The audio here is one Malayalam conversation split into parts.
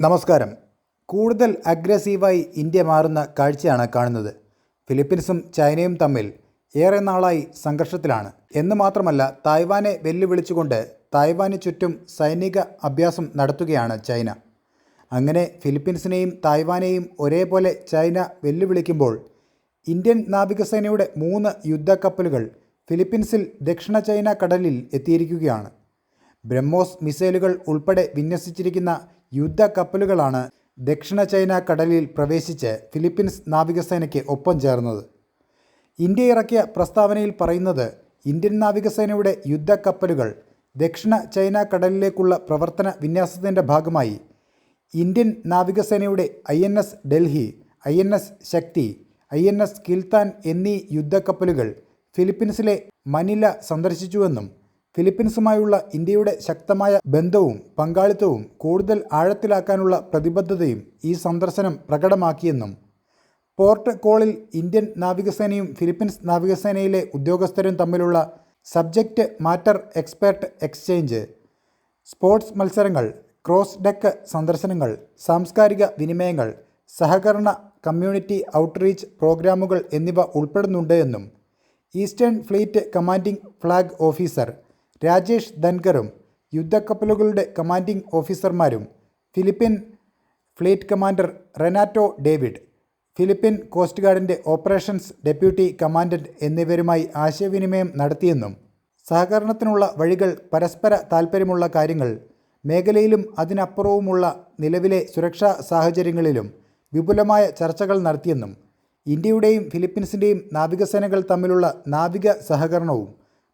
നമസ്കാരം. കൂടുതൽ അഗ്രസീവായി ഇന്ത്യ മാറുന്ന കാഴ്ചയാണ് കാണുന്നത്. ഫിലിപ്പീൻസും ചൈനയും തമ്മിൽ ഏറെ നാളായി സംഘർഷത്തിലാണ്. എന്ന് മാത്രമല്ല തായ്വാനെ വെല്ലുവിളിച്ചുകൊണ്ട് തായ്വാന് ചുറ്റും സൈനിക അഭ്യാസം നടത്തുകയാണ് ചൈന. അങ്ങനെ ഫിലിപ്പീൻസിനെയും തായ്വാനെയും ഒരേപോലെ ചൈന വെല്ലുവിളിക്കുമ്പോൾ ഇന്ത്യൻ നാവികസേനയുടെ മൂന്ന് യുദ്ധക്കപ്പലുകൾ ഫിലിപ്പീൻസിൽ ദക്ഷിണ ചൈന കടലിൽ എത്തിയിരിക്കുകയാണ്. ബ്രഹ്മോസ് മിസൈലുകൾ ഉൾപ്പെടെ വിന്യസിച്ചിരിക്കുന്ന യുദ്ധക്കപ്പലുകളാണ് ദക്ഷിണ ചൈന കടലിൽ പ്രവേശിച്ച് ഫിലിപ്പീൻസ് നാവികസേനയ്ക്ക് ഒപ്പം ചേർന്നത്. ഇന്ത്യ ഇറക്കിയ പ്രസ്താവനയിൽ പറയുന്നത് ഇന്ത്യൻ നാവികസേനയുടെ യുദ്ധക്കപ്പലുകൾ ദക്ഷിണ ചൈന കടലിലേക്കുള്ള പ്രവർത്തന വിന്യാസത്തിന്റെ ഭാഗമായി ഇന്ത്യൻ നാവികസേനയുടെ I N S Delhi I N S Shakti I N S Kiltan എന്നീ യുദ്ധക്കപ്പലുകൾ ഫിലിപ്പീൻസിലെ മനില സന്ദർശിച്ചുവെന്നും ഫിലിപ്പീൻസുമായുള്ള ഇന്ത്യയുടെ ശക്തമായ ബന്ധവും പങ്കാളിത്തവും കൂടുതൽ ആഴത്തിലാക്കാനുള്ള പ്രതിബദ്ധതയും ഈ സന്ദർശനം പ്രകടമാക്കിയെന്നും പോർട്ട് കോളിൽ ഇന്ത്യൻ നാവികസേനയും ഫിലിപ്പീൻസ് നാവികസേനയിലെ ഉദ്യോഗസ്ഥരും തമ്മിലുള്ള subject matter expert exchange sports മത്സരങ്ങൾ ക്രോസ് ഡെക്ക് സന്ദർശനങ്ങൾ സാംസ്കാരിക വിനിമയങ്ങൾ സഹകരണ കമ്മ്യൂണിറ്റി ഔട്ട്റീച്ച് പ്രോഗ്രാമുകൾ എന്നിവ ഉൾപ്പെടുന്നുണ്ട് എന്നും eastern fleet commanding flag officer Rajesh ധൻകറും യുദ്ധക്കപ്പലുകളുടെ commanding ഓഫീസർമാരും Philippine fleet commander Renato David Philippine coast ഗാർഡിന്റെ operations deputy commandant എന്നിവരുമായി ആശയവിനിമയം നടത്തിയെന്നും സഹകരണത്തിനുള്ള വഴികൾ പരസ്പര താൽപ്പര്യമുള്ള കാര്യങ്ങൾ മേഖലയിലും അതിനപ്പുറവുമുള്ള നിലവിലെ സുരക്ഷാ സാഹചര്യങ്ങളിലും വിപുലമായ ചർച്ചകൾ നടത്തിയെന്നും ഇന്ത്യയുടെയും ഫിലിപ്പീൻസിന്റെയും നാവികസേനകൾ തമ്മിലുള്ള നാവിക സഹകരണവും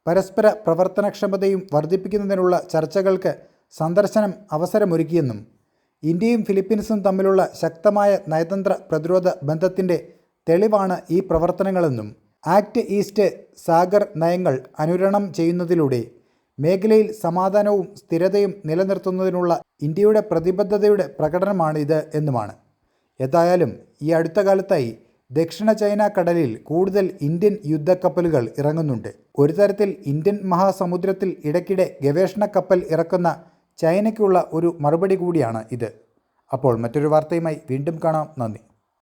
പരസ്പര പ്രവർത്തനക്ഷമതയും വർദ്ധിപ്പിക്കുന്നതിനുള്ള ചർച്ചകൾക്ക് സന്ദർശനം അവസരമൊരുക്കിയെന്നും ഇന്ത്യയും ഫിലിപ്പീൻസും തമ്മിലുള്ള ശക്തമായ നയതന്ത്ര പ്രതിരോധ ബന്ധത്തിന്റെ തെളിവാണ് ഈ പ്രവർത്തനങ്ങളെന്നും ആക്ട് ഈസ്റ്റ് സാഗർ നയങ്ങൾ അനുരണം ചെയ്യുന്നതിലൂടെ മേഖലയിൽ സമാധാനവും സ്ഥിരതയും നിലനിർത്തുന്നതിനുള്ള ഇന്ത്യയുടെ പ്രതിബദ്ധതയുടെ പ്രകടനമാണിത് എന്നുമാണ്. ഏതായാലും ഈ അടുത്ത കാലത്തായി ദക്ഷിണ ചൈന കടലിൽ കൂടുതൽ ഇന്ത്യൻ യുദ്ധക്കപ്പലുകൾ ഇറങ്ങുന്നുണ്ട്. ഒരു തരത്തിൽ ഇന്ത്യൻ മഹാസമുദ്രത്തിൽ ഇടയ്ക്കിടെ ഗവേഷണ കപ്പൽ ഇറക്കുന്ന ചൈനയ്ക്കുള്ള ഒരു മറുപടി കൂടിയാണ് ഇത്. അപ്പോൾ മറ്റൊരു വാർത്തയുമായി വീണ്ടും കാണാം. നന്ദി.